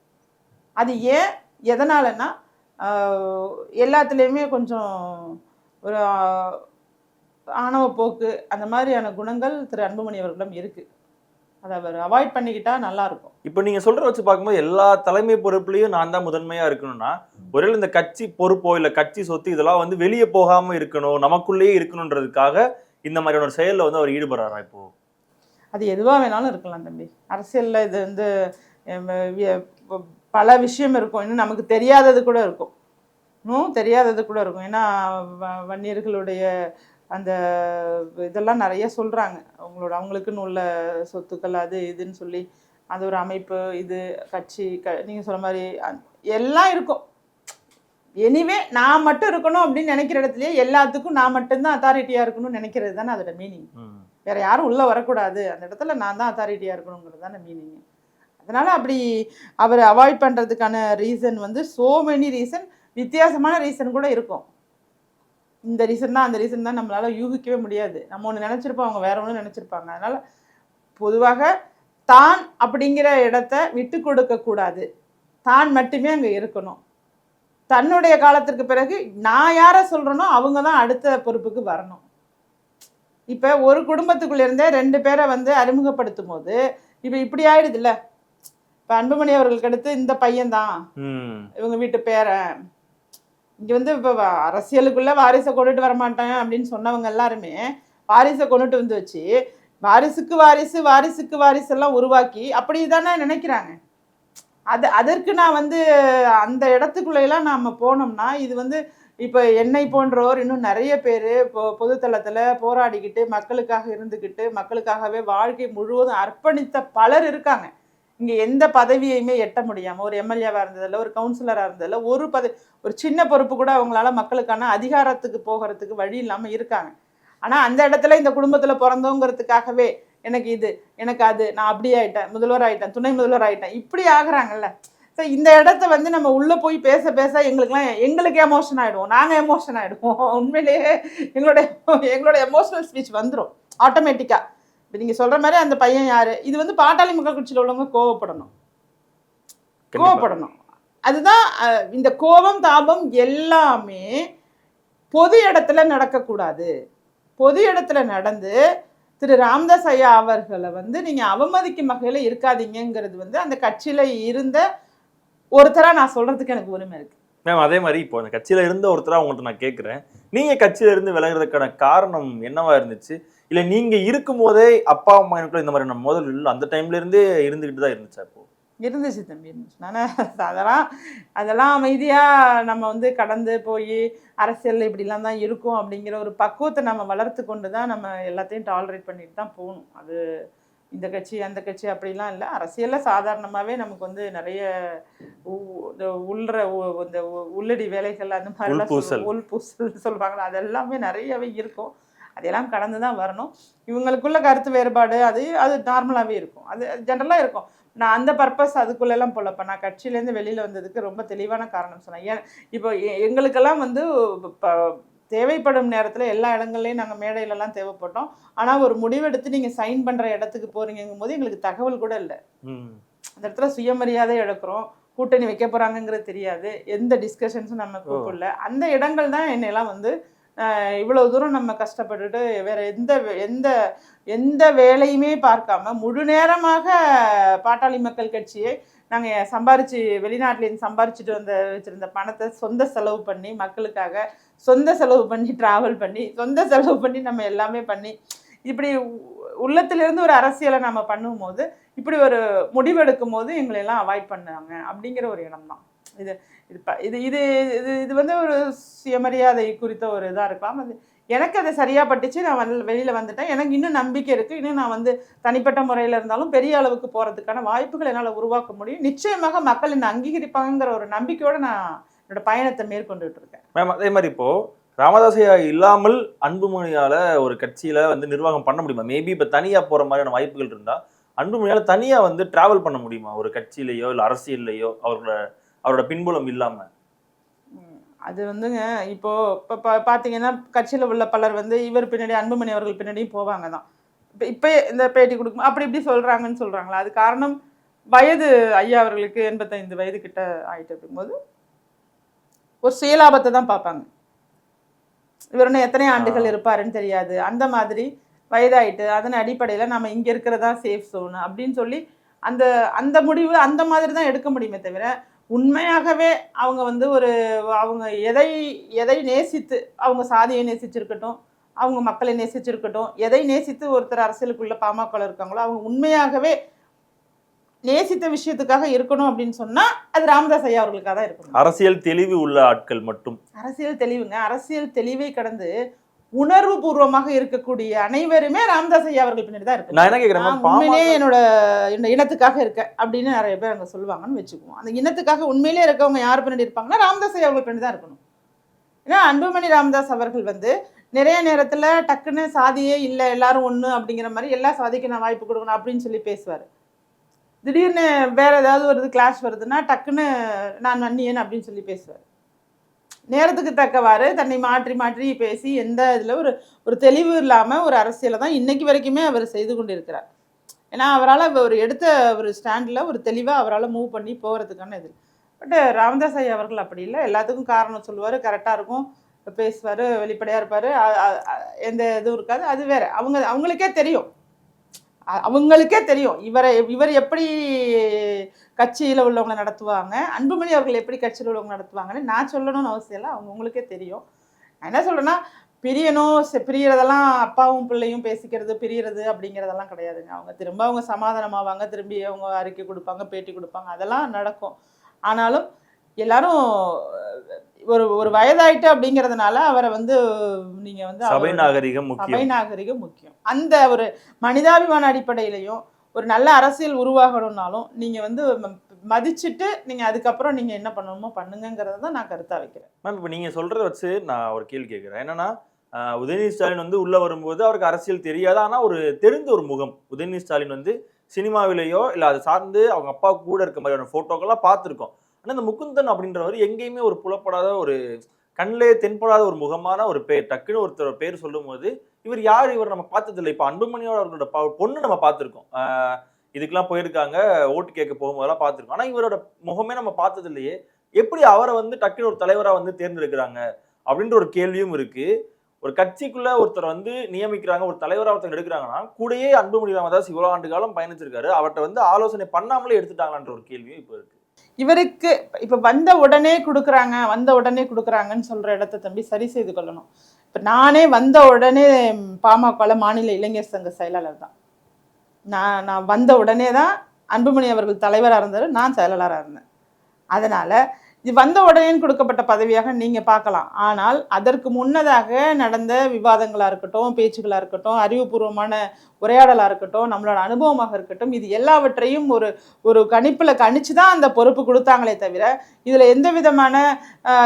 அது ஏன் எதனாலன்னா எல்லாத்துலேயுமே கொஞ்சம் ஒரு ஆணவ போக்கு அந்த மாதிரியான குணங்கள் திரு அன்புமணி அவர்களிடம் இருக்குது அதை அவர் அவாய்ட் பண்ணிக்கிட்டா நல்லா இருக்கும். இப்போ நீங்கள் சொல்கிற வச்சு பார்க்கும்போது எல்லா தலைமை பொறுப்புலேயும் நான் தான் முதன்மையாக இருக்கணும்னா ஒருவேளை இந்த கட்சி பொறுப்போ இல்லை கட்சி சொத்து இதெல்லாம் வந்து வெளியே போகாமல் இருக்கணும் நமக்குள்ளேயே இருக்கணுன்றதுக்காக இந்த மாதிரியான ஒரு செயலில் வந்து அவர் ஈடுபடுறாரா இப்போது அது எதுவாக வேணாலும் இருக்கலாம் தம்பி. அரசியலில் இது வந்து பல விஷயம் இருக்கும். இன்னும் நமக்கு தெரியாதது கூட இருக்கும். இன்னும் தெரியாதது கூட இருக்கும். ஏன்னா வன்னியர்களுடைய அந்த இதெல்லாம் நிறைய சொல்கிறாங்க அவங்களோட அவங்களுக்குன்னு உள்ள சொத்துக்கள் அது இதுன்னு சொல்லி அது ஒரு அமைப்பு இது கட்சி க நீங்கள் சொன்ன மாதிரி எல்லாம் இருக்கும். எனிவே நான் மட்டும் இருக்கணும் அப்படின்னு நினைக்கிற இடத்துலயே எல்லாத்துக்கும் நான் மட்டும்தான் அத்தாரிட்டியாக இருக்கணும்னு நினைக்கிறது தானே அதோட மீனிங் வேற யாரும் உள்ள வரக்கூடாது. அந்த இடத்துல நான் தான் அத்தாரிட்டியாக இருக்கணுங்கிறது தானே மீனிங் அதனால அப்படி அவர் அவாய்ட் பண்ணுறதுக்கான ரீசன் வந்து சோ மெனி ரீசன் வித்தியாசமான ரீசன் கூட இருக்கும். இந்த ரீசன் தான் அந்த ரீசன் தான் நம்மளால யூகிக்கவே முடியாது. நம்ம ஒன்று நினச்சிருப்போம் அவங்க வேற ஒன்று நினச்சிருப்பாங்க. அதனால பொதுவாக தான் அப்படிங்கிற இடத்த விட்டு கொடுக்க கூடாது. தான் மட்டுமே அங்கே இருக்கணும். தன்னுடைய காலத்திற்கு பிறகு நான் யாரை சொல்கிறேனோ அவங்க தான் அடுத்த பொறுப்புக்கு வரணும். இப்போ ஒரு குடும்பத்துக்குள்ள இருந்தே ரெண்டு பேரை வந்து அறிமுகப்படுத்தும் போது இப்போ இப்படி ஆயிடுதுல்ல? இப்போ அன்புமணி அவர்களுக்கு அடுத்து இந்த பையன்தான். இவங்க வீட்டு பேரன் இங்கே வந்து இப்போ அரசியலுக்குள்ள வாரிசை கொண்டுட்டு வர மாட்டேன் அப்படின்னு சொன்னவங்க எல்லாருமே வாரிசை கொண்டுட்டு வந்து வச்சு வாரிசுக்கு வாரிசு வாரிசுக்கு வாரிசு எல்லாம் உருவாக்கி அப்படி தானே நினைக்கிறாங்க. அது அதற்கு நான் வந்து அந்த இடத்துக்குள்ளெல்லாம் நாம் போனோம்னா இது வந்து இப்போ என்னை போன்றோர் இன்னும் நிறைய பேர் இப்போ பொதுத்தளத்தில் போராடிக்கிட்டு மக்களுக்காக இருந்துக்கிட்டு மக்களுக்காகவே வாழ்க்கை முழுவதும் அர்ப்பணித்த பலர் இருக்காங்க. இங்கே எந்த பதவியையுமே எட்ட முடியாமல் ஒரு எம்எல்ஏவாக இருந்ததில்ல ஒரு கவுன்சிலராக இருந்ததில்ல ஒரு பதவி ஒரு சின்ன பொறுப்பு கூட அவங்களால மக்களுக்கான அதிகாரத்துக்கு போகிறதுக்கு வழி இல்லாமல் இருக்காங்க. ஆனால் அந்த இடத்துல இந்த குடும்பத்தில் பிறந்தோங்கிறதுக்காகவே எனக்கு இது எனக்கு அது நான் அப்படி ஆயிட்டேன் முதல்வர் ஆயிட்டேன் துணை முதல்வர் ஆயிட்டேன் இப்படி ஆகுறாங்கல்ல. ஸோ இந்த இடத்த வந்து நம்ம உள்ளே போய் பேச பேச எங்களுக்குலாம் எங்களுக்கு எமோஷன் ஆகிடுவோம் நாங்கள் எமோஷன் ஆகிடுவோம் உண்மையிலேயே எங்களுடைய எங்களோட எமோஷனல் ஸ்பீச் வந்துடும் ஆட்டோமேட்டிக்காக இப்போ நீங்கள் சொல்கிற மாதிரி அந்த பையன் யார்? இது வந்து பாட்டாளி மக்கள் கட்சியில் உள்ளவங்க கோவப்படணும். கோவப்படணும். அதுதான் இந்த கோபம் தாபம் எல்லாமே பொது இடத்துல நடக்கக்கூடாது. பொது இடத்துல நடந்து திரு. ராமதாஸ் ஐயா அவர்களை வந்து நீங்க அவமதிக்கும் வகையில இருக்காதீங்கங்கிறது வந்து அந்த கட்சியில இருந்த ஒருத்தரா நான் சொல்றதுக்கு எனக்கு உரிமை இருக்கு. மேம் அதே மாதிரி இப்போ அந்த கட்சியில இருந்த ஒருத்தரா உங்கள்ட்ட நான் கேட்குறேன் நீங்க கட்சியில இருந்து விலகுறதுக்கான காரணம் என்னவா இருந்துச்சு? இல்ல நீங்க இருக்கும் போதே அப்பா அம்மா எனக்குள்ள இந்த மாதிரியான மோதல் இல்லை? அந்த டைம்ல இருந்தே இருந்துகிட்டு தான் இருந்துச்சா இப்போ? இருந்துச்சு தம்பி இருந்துச்சு. நான் அதெல்லாம் அதெல்லாம் அமைதியாக நம்ம வந்து கடந்து போய் அரசியலில் இப்படிலாம் தான் இருக்கும் அப்படிங்கிற ஒரு பக்குவத்தை நம்ம வளர்த்து கொண்டு தான் நம்ம எல்லாத்தையும் டாலரேட் பண்ணிட்டு தான் போகணும். அது இந்த கட்சி அந்த கட்சி அப்படிலாம் இல்லை. அரசியலில் சாதாரணமாகவே நமக்கு வந்து நிறைய இந்த உள்ற இந்த உள்ளடி வேலைகள் அந்த மாதிரிலாம். சொல்லுவோம். உள்பூசல். சொல்லுவாங்களா அது எல்லாமே நிறையவே இருக்கும். அதையெல்லாம் கடந்து தான் வரணும். இவங்களுக்குள்ள கருத்து வேறுபாடு அது அது நார்மலாகவே இருக்கும். அது ஜென்ரலாக இருக்கும். நான் அந்த பர்பஸ் அதுக்குள்ளெல்லாம் போலப்ப நான் கட்சியிலேருந்து வெளியில் வந்ததுக்கு ரொம்ப தெளிவான காரணம் சொன்னேன். ஏன் இப்போ எங்களுக்கெல்லாம் வந்து இப்போ தேவைப்படும் நேரத்தில் எல்லா இடங்கள்லையும் நாங்கள் மேடையிலலாம் தேவைப்பட்டோம். ஆனால் ஒரு முடிவெடுத்து நீங்கள் சைன் பண்ணுற இடத்துக்கு போகிறீங்கும் போது எங்களுக்கு தகவல் கூட இல்லை. அந்த இடத்துல சுயமரியாதை இழக்கிறோம் கூட்டணி வைக்க போகிறாங்கங்கிறது தெரியாது. எந்த டிஸ்கஷன்ஸும் நம்ம கூப்பிடல. அந்த இடங்கள் தான் என்னெல்லாம் வந்து அஹ், இவ்வளவு தூரம் நம்ம கஷ்டப்பட்டுட்டு வேற எந்த எந்த எந்த வேலையுமே பார்க்காம முழு நேரமாக பாட்டாளி மக்கள் கட்சியை நாங்கள் சம்பாரிச்சு வெளிநாட்டிலேருந்து சம்பாரிச்சுட்டு வந்த வச்சிருந்த பணத்தை சொந்த செலவு பண்ணி மக்களுக்காக சொந்த செலவு பண்ணி ட்ராவல் பண்ணி சொந்த செலவு பண்ணி நம்ம எல்லாமே பண்ணி இப்படி உ- உள்ளத்திலிருந்து ஒரு அரசியலை நம்ம பண்ணும்போது இப்படி ஒரு முடிவெடுக்கும் போது எங்களை எல்லாம் அவாய்ட் பண்ணாங்க அப்படிங்கிற ஒரு இடம் தான் இது இது ப- இது இது இது இது வந்து ஒரு சுயமரியாதை குறித்த ஒரு இதாக இருக்கலாம். அது எனக்கு அதை சரியா பட்டுச்சு நான் வந்து வெளியில் வந்துட்டேன். எனக்கு இன்னும் நம்பிக்கை இருக்குது இன்னும் நான் வந்து தனிப்பட்ட முறையில் இருந்தாலும் பெரிய அளவுக்கு போகிறதுக்கான வாய்ப்புகள் என்னால் உருவாக்க முடியும். நிச்சயமாக மக்கள் என்னை அங்கீகரிப்பாங்கிற ஒரு நம்பிக்கையோடு நான் என்னோட பயணத்தை மேற்கொண்டுட்டு இருக்கேன் மேம் அதே மாதிரி இப்போ ராமதாசையா இல்லாமல் அன்புமணியால ஒரு கட்சியில வந்து நிர்வாகம் பண்ண முடியுமா? மேபி இப்ப தனியா போற மாதிரியான வாய்ப்புகள் இருந்தா அன்புமணியால தனியா வந்து டிராவல் பண்ண முடியுமா? ஒரு கட்சியிலயோ இல்ல அரசியல்லையோ அவரோட அவரோட பின்புலம் இல்லாம. அது வந்துங்க இப்போ இப்போ பார்த்தீங்கன்னா கட்சியில் உள்ள பலர் வந்து இவர் பின்னாடி அன்புமணி அவர்கள் பின்னாடியும் போவாங்க தான் இப்போ இப்போ இந்த பேட்டி கொடுக்கும் அப்படி இப்படி சொல்கிறாங்கன்னு சொல்கிறாங்களா அது காரணம் வயது ஐயா அவர்களுக்கு எண்பத்தைந்து வயது கிட்ட ஆயிட்டு இருக்கும்போது ஒரு சுயலாபத்தை தான் பார்ப்பாங்க இவர் இன்னும் எத்தனை ஆண்டுகள். இருப்பாருன்னு தெரியாது அந்த மாதிரி வயதாயிட்டு அதன் அடிப்படையில் நம்ம இங்கே இருக்கிறதா சேஃப் zone அப்படின்னு சொல்லி அந்த அந்த முடிவு அந்த மாதிரி தான் எடுக்க முடியுமே தவிர உண்மையாகவே அவங்க வந்து ஒரு அவங்க எதை எதை நேசித்து அவங்க சாதியை நேசிச்சிருக்கட்டும் அவங்க மக்களை நேசிச்சிருக்கட்டும் எதை நேசித்து ஒருத்தர் அரசியலுக்குள்ள பாமக இருக்காங்களோ அவங்க உண்மையாகவே நேசித்த விஷயத்துக்காக இருக்கணும் அப்படின்னு சொன்னா அது ராமதாஸ் ஐயா அவர்களுக்காக தான் இருக்கணும். அரசியல் தெளிவு உள்ள ஆட்கள் மட்டும். அரசியல் தெளிவுங்க. அரசியல் தெளிவை கடந்து உணர்வு பூர்வமாக இருக்கக்கூடிய அனைவருமே ராமதாஸ் ஐயா அவர்கள் பின்னாடி தான் இருக்கு நான் என்ன உண்மையிலேயே பாமக என்னோட இனத்துக்காக இருக்கேன் அப்படின்னு நிறைய பேர் அங்கே சொல்லுவாங்கன்னு வச்சுக்குவோம். அந்த இனத்துக்காக உண்மையிலேயே இருக்கவங்க யார் பின்னாடி இருப்பாங்கன்னா ராமதாஸ் ஐயா அவர்கள் பின்னாடி தான் இருக்கணும். ஏன்னா அன்புமணி ராமதாஸ் அவர்கள் வந்து நிறைய நேரத்தில் டக்குன்னு சாதியே இல்லை எல்லாரும் ஒன்று அப்படிங்கிற மாதிரி எல்லா சாதிக்கும் நான் வாய்ப்பு கொடுக்கணும் அப்படின்னு சொல்லி பேசுவார். திடீர்னு வேறு ஏதாவது ஒரு கிளாஸ் வருதுன்னா டக்குன்னு நான் நன்னியன் அப்படின்னு சொல்லி பேசுவார். நேரத்துக்கு தக்கவாறு தன்னை மாற்றி மாற்றி பேசி எந்த இதில் ஒரு ஒரு தெளிவு இல்லாமல் ஒரு அரசியலை தான் இன்றைக்கு வரைக்குமே அவர் செய்து கொண்டிருக்கிறார். ஏன்னா அவரால் ஒரு எடுத்த ஒரு ஸ்டாண்டில் ஒரு தெளிவாக அவரால் மூவ் பண்ணி போகிறதுக்கான இது. பட் ராமதாஸ் ஐயா அவர்கள் அப்படி இல்லை. எல்லாத்துக்கும் காரணம் சொல்லுவார். கரெக்டாக இருக்கும். பேசுவார். வெளிப்படையாக இருப்பார். எந்த இதுவும் இருக்காது. அது வேறு. அவங்க அவங்களுக்கே தெரியும். அவங்களுக்கே தெரியும். இவரை இவர் எப்படி கட்சியில் உள்ளவங்களை நடத்துவாங்க அன்புமணி அவர்கள் எப்படி கட்சியில் உள்ளவங்க நடத்துவாங்கன்னு நான் சொல்லணும்னு அவசியம் இல்லை. அவங்க உங்களுக்கே தெரியும். நான் என்ன சொல்கிறேன்னா பிரியணும் பிரியறதெல்லாம் அப்பாவும் பிள்ளையும் பேசிக்கிறது பிரியறது அப்படிங்கிறதெல்லாம் கிடையாதுங்க. அவங்க திரும்ப அவங்க சமாதானமாவாங்க திரும்பி அவங்க அறிக்கை கொடுப்பாங்க பேட்டி கொடுப்பாங்க. அதெல்லாம் நடக்கும். ஆனாலும் எல்லாரும் ஒரு ஒரு வயதாயிட்டு அப்படிங்கிறதுனால அவரை வந்து நீங்க வந்து சபை நாகரிகம் சபை நாகரிகம் முக்கியம். அந்த ஒரு மனிதாபிமான அடிப்படையிலையும் ஒரு நல்ல அரசியல் உருவாகணும்னாலும் நீங்க வந்து மதிச்சுட்டு நீங்க அதுக்கப்புறம் நீங்க என்ன பண்ணணுமோ பண்ணுங்கிறத தான் நான் கருத்தா வைக்கிறேன். மேம் இப்போ நீங்க சொல்றத வச்சு நான் ஒரு கேள்வி கேட்குறேன் என்னன்னா உதயநிதி ஸ்டாலின் வந்து உள்ள வரும்போது அவருக்கு அரசியல் தெரியாது. ஆனா ஒரு தெரிந்த ஒரு முகம். உதயநிதி ஸ்டாலின் வந்து சினிமாவிலேயோ இல்ல அதை சார்ந்து அவங்க அப்பா கூட இருக்க மாதிரியான போட்டோக்கெல்லாம் பார்த்துருக்கோம். ஆனால் இந்த முகுந்தன் அப்படின்றவர் எங்கேயுமே ஒரு புலப்படாத ஒரு கண்ணிலே தென்படாத ஒரு முகமான ஒரு பேர். டக்குன்னு ஒருத்தர் பேர் சொல்லும்போது இவர் யார்? இவர் நம்ம பார்த்ததில்லை. இப்போ அன்புமணியோட அவர்களோட ப- பொண்ணு நம்ம பார்த்துருக்கோம். இதுக்கெல்லாம் போயிருக்காங்க. ஓட்டு கேட்க போகும்போதெல்லாம் பார்த்துருக்கோம். ஆனால் இவரோட முகமே நம்ம பார்த்தது இல்லையே எப்படி அவரை வந்து டக்குன்னு ஒரு தலைவராக வந்து தேர்ந்தெடுக்கிறாங்க? அப்படின்ற ஒரு கேள்வியும் இருக்கு. ஒரு கட்சிக்குள்ள ஒருத்தர் வந்து நியமிக்கிறாங்க ஒரு தலைவராக ஒருத்தர் எடுக்கிறாங்கன்னா கூடயே அன்புமணி ராமதாஸ் இவ்வளோ ஆண்டு காலம் பயணிச்சிருக்காரு. அவர்கிட்ட வந்து ஆலோசனை பண்ணாமலே எடுத்துட்டாங்கன்ற ஒரு கேள்வியும் இப்போ இருக்கு. இவருக்கு இப்ப வந்த உடனே கொடுக்குறாங்க வந்த உடனே கொடுக்குறாங்கன்னு சொல்ற இடத்த தம்பி சரி செய்து கொள்ளணும். இப்ப நானே வந்த உடனே பாமக மாநில இளைஞர் சங்க செயலாளர் தான். நான் நான் வந்த உடனே தான் அன்புமணி அவர்கள் தலைவராக இருந்தார் நான் செயலாளராக இருந்தேன். அதனால இது வந்த உடனே கொடுக்கப்பட்ட பதவியாக நீங்கள் பார்க்கலாம். ஆனால் அதற்கு முன்னதாக நடந்த விவாதங்களாக இருக்கட்டும் பேச்சுகளாக இருக்கட்டும் அறிவுபூர்வமான உரையாடலாக இருக்கட்டும் நம்மளோட அனுபவமாக இருக்கட்டும் இது எல்லாவற்றையும் ஒரு ஒரு கணிப்பில் கணிச்சு தான் அந்த பொறுப்பு கொடுத்தாங்களே தவிர இதில் எந்த விதமான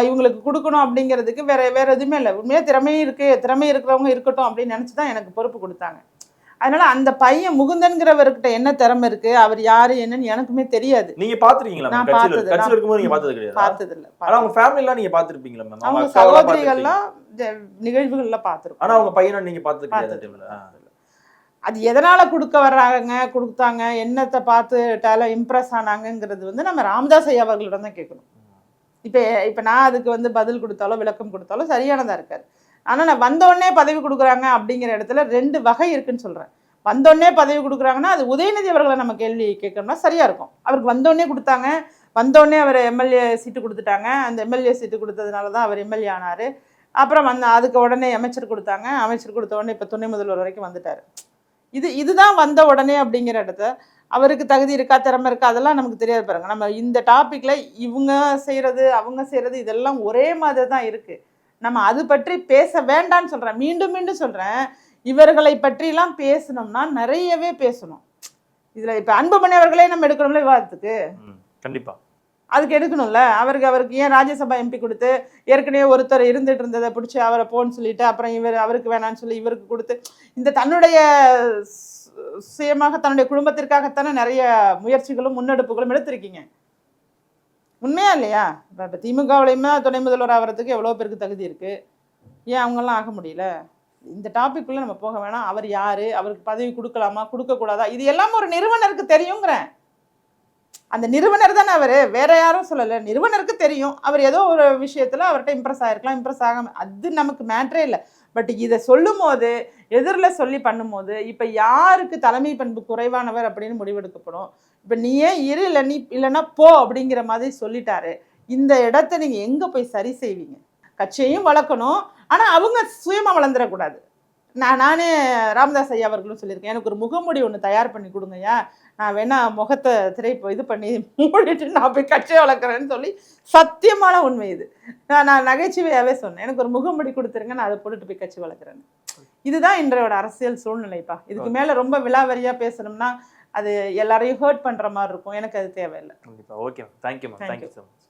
இவங்களுக்கு கொடுக்கணும் அப்படிங்கிறதுக்கு வேற வேறு எதுவுமே இல்லை. உண்மையாக திறமையும் இருக்கு திறமை இருக்கிறவங்க இருக்கட்டும் அப்படின்னு நினச்சி தான் எனக்கு பொறுப்பு கொடுத்தாங்க. அதனால அந்த பையன் முகுந்தன்கிறவர்கிட்ட என்ன திறமை இருக்கு? அவர் யாரு? என்னன்னு எனக்குமே தெரியாது. நீங்க பாத்துருக்கீங்களா நான் பார்த்தது, கட்சியில இருக்கும்போது நீங்க பார்த்தது கிடையாது? பார்த்தது இல்ல ஆனா அவங்க ஃபேமிலி எல்லாம் நீங்க பாத்துருப்பீங்களா மேம் அவங்க. சகோதரிகள்லாம் நிகழ்வுகள்ல பார்த்திருக்கோம். ஆனா அவங்க பையனை நீங்க பார்த்தது கிடையாது. அது எதனால கொடுக்க வர்றாங்க கொடுத்தாங்க என்னத்தை பார்த்து டேல இம்ப்ரெஸ் ஆனாங்கங்கிறது வந்து நம்ம ராமதாஸ் ஐயா அவர்களிடம் தான் கேட்கணும். இப்போ இப்போ நான் அதுக்கு வந்து பதில் கொடுத்தாலோ விளக்கம் கொடுத்தாலோ சரியானதா இருக்காது. ஆனால் நான் வந்தோடனே பதவி கொடுக்குறாங்க அப்படிங்கிற இடத்துல ரெண்டு வகை இருக்குன்னு சொல்கிறேன் வந்தோடனே பதவி கொடுக்குறாங்கன்னா அது உதயநிதி அவர்களை நம்ம கேள்வி கேட்கணும்னா சரியாக இருக்கும். அவருக்கு வந்தோடனே கொடுத்தாங்க. வந்தோடனே அவர் எம்எல்ஏ சீட்டு கொடுத்துட்டாங்க. அந்த எம்எல்ஏ சீட்டு கொடுத்ததுனால தான் அவர் எம்எல்ஏ ஆனார். அப்புறம் வந்து அதுக்கு உடனே அமைச்சர் கொடுத்தாங்க. அமைச்சர் கொடுத்த உடனே இப்போ துணை முதல்வர் வரைக்கும் வந்துட்டார். இது இதுதான் வந்த உடனே அப்படிங்கிற இடத்த அவருக்கு தகுதி இருக்கா திறமை இருக்கா அதெல்லாம் நமக்கு தெரியாது பாருங்கள் நம்ம இந்த டாப்பிக்கில் இவங்க செய்கிறது அவங்க செய்கிறது இதெல்லாம் ஒரே மாதிரி தான் இருக்குது நம்ம அது பற்றி பேச வேண்டாம்னு சொல்கிறேன் மீண்டும் மீண்டும் சொல்கிறேன் இவர்களை பற்றிலாம் பேசணும்னா நிறையவே பேசணும். இதில் இப்போ அன்புமணி அவர்களே நம்ம எடுக்கணும்ல விவாதத்துக்கு? ம், கண்டிப்பா. அதுக்கு எடுக்கணும்ல? அவருக்கு அவருக்கு ஏன் ராஜ்யசபா எம்பி கொடுத்து ஏற்கனவே ஒருத்தர் இருந்துட்டு இருந்ததை பிடிச்சி அவரை போன்னு சொல்லிட்டு அப்புறம் இவர் அவருக்கு வேணான்னு சொல்லி இவருக்கு கொடுத்து இந்த தன்னுடைய சுயமாக தன்னுடைய குடும்பத்திற்காகத்தானே நிறைய முயற்சிகளும் முன்னெடுப்புகளும் எடுத்திருக்கீங்க. உண்மையா இல்லையா? இப்போ இப்போ திமுகவுலையுமே துணை முதல்வர் ஆகிறதுக்கு எவ்வளோ பேருக்கு தகுதி இருக்குது ஏன் அவங்கெல்லாம் ஆக முடியல? இந்த டாபிக்குள்ளே நம்ம போக வேணாம். அவர் யார்? அவருக்கு பதவி கொடுக்கலாமா? கொடுக்கக்கூடாதா? இது எல்லாமே ஒரு நிறுவனருக்கு தெரியுங்கிறேன் அந்த நிறுவனர் தானே அவர்? வேற யாரும் சொல்லலை. நிறுவனருக்கு தெரியும். அவர் ஏதோ ஒரு விஷயத்தில் அவர்கிட்ட இம்ப்ரெஸ் ஆகிருக்கலாம் இம்ப்ரெஸ் ஆகாம அது நமக்கு மேட்ரே இல்லை. பட் இதை சொல்லும் போது எதிரில் சொல்லி பண்ணும்போது இப்போ யாருக்கு தலைமை பண்பு குறைவானவர் அப்படின்னு முடிவெடுக்கப்படும்? இப்போ நீயே இரு இல்லை நீ இல்லைன்னா போ அப்படிங்கிற மாதிரி சொல்லிட்டாரு. இந்த இடத்த நீங்கள் எங்கே போய் சரி செய்வீங்க? கட்சியையும் வளர்க்கணும். ஆனால் அவங்க சுயமாக வளர்ந்துடக்கூடாது. நான் நானே ராமதாஸ் ஐயா அவர்களும் சொல்லியிருக்கேன். எனக்கு ஒரு முகமூடி ஒன்று தயார் பண்ணி கொடுங்கய்யா. நான் வேணா முகத்தை திரை இது பண்ணி மூடிட்டு நான் போய் கட்சியை வளர்க்குறேன்னு சொல்லி சத்தியமான உண்மை இது. நான் நான் நகைச்சுவையாகவே சொன்னேன். எனக்கு ஒரு முகமூடி கொடுத்துருங்க நான் அதை போட்டுட்டு போய் கட்சி வளர்க்குறேன் இதுதான் இன்றையோட அரசியல் சூழ்நிலைப்பா. இதுக்கு மேலே ரொம்ப விலாவரியாக பேசணும்னா அது எல்லாரையும் ஹர்ட் பண்ணுற மாதிரி இருக்கும். எனக்கு அது தேவையில்லை. கண்டிப்பா. Okay ma'am thank you ma'am thank you so much